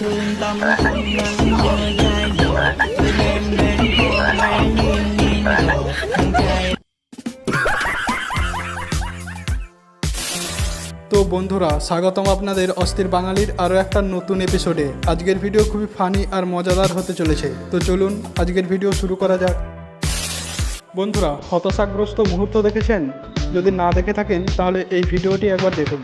thương tâm không nghiêng Thằng trai তো বন্ধুরা, স্বাগতম আপনাদের অস্থির বাঙালির আরও একটা নতুন এপিসোডে আজকের ভিডিও খুবই ফানি আর মজাদার হতে চলেছে। তো চলুন, আজকের ভিডিও শুরু করা যাক। বন্ধুরা, হতাশাগ্রস্ত মুহূর্ত দেখেছেন? যদি না দেখে থাকেন, তাহলে এই ভিডিওটি একবার দেখুন।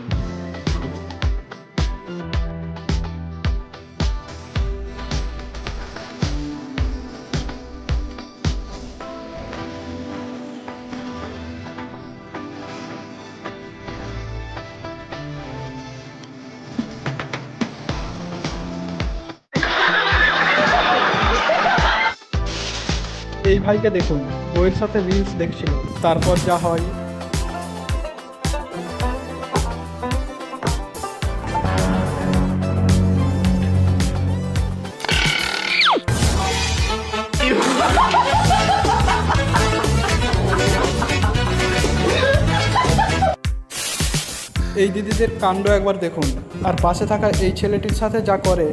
এই ভাইকে দেখুন বইয়ের সাথে রিলস দেখছিল, তারপর যা হয়। এই দিদিদের কাণ্ড একবার দেখুন, আর পাশে থাকা এই ছেলেটির সাথে যা করে।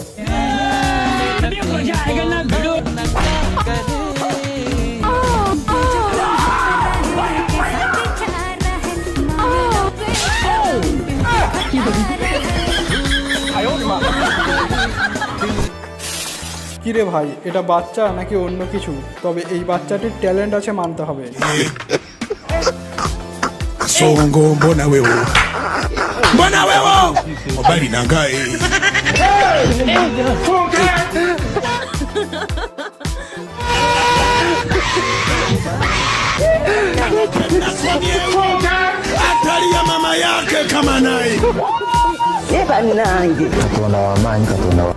কিরে ভাই এটা বাচ্চা নাকি অন্য কিছু তবে এই বাচ্চাটির ট্যালেন্ট আছে মানতে হবে atalia mama yake kama nai katonda w'amaanyi katonda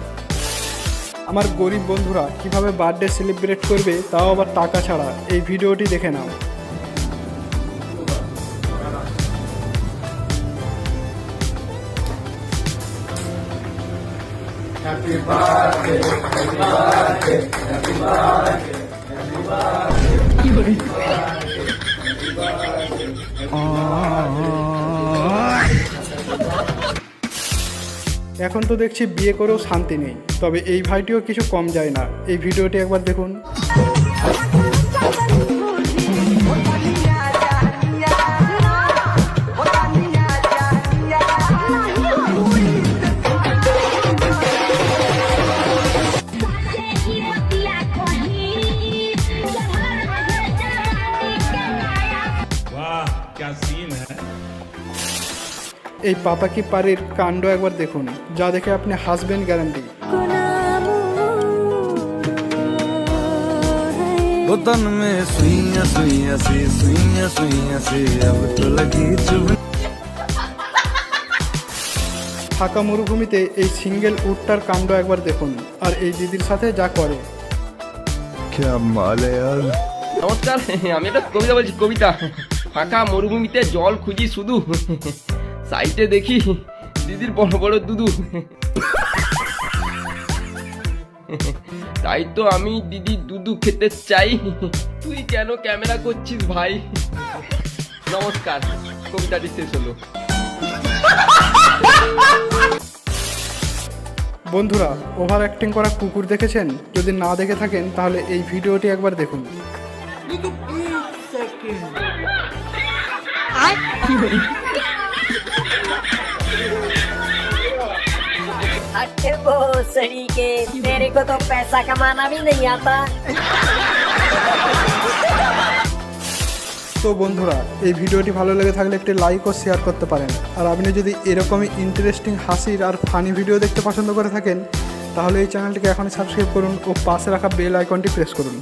আমার গরিব বন্ধুরা কীভাবে বার্থডে সেলিব্রেট করবে, তাও আবার টাকা ছাড়া। এই ভিডিওটি দেখে নাও। এখন তো দেখছি বিয়ে করেও শান্তি নেই। তবে এই ভাইটিও কিছু কম যায় না। এই ভিডিওটি একবার দেখুন। এই পাপা কি পারির কাণ্ড একবার দেখুন যা দেখে আপনি হাসবেন গ্যারান্টি वो तन में सुइया सुइया सी सुइया सुइया सी अब तो लगी चुभ ফাঁকা মরুভূমিতে এই সিঙ্গেল উটটার কাণ্ড একবার দেখুন আর এই দিদির সাথে যা করে क्या माल है यार নমস্কার আমি একটা কবিতা বলছি কবিতা ফাঁকা মরুভূমিতে জল খুঁজি শুধু সাইডে দেখি দিদির বড় বড় দুদু। তাই তো আমি দিদি দুদু খেতে চাই। তুই কেন ক্যামেরা করছিস ভাই? নমস্কার কবিতাটি শেষ হলো। বন্ধুরা ওভার অ্যাক্টিং করা কুকুর দেখেছেন? যদি না দেখে থাকেন তাহলে এই ভিডিওটি একবার দেখুন। भोसड़ी के तेरे को तो पैसा कमाना भी नहीं आता তো বন্ধুরা এই ভিডিওটি ভালো লেগে থাকলে একটি লাইক ও শেয়ার করতে পারেন আর আপনি যদি এরকমই ইন্টারেস্টিং হাসির আর ফানি ভিডিও দেখতে পছন্দ করে থাকেন তাহলে এই চ্যানেলটিকে এখনই সাবস্ক্রাইব করুন ও পাশে রাখা বেল আইকনটি প্রেস করুন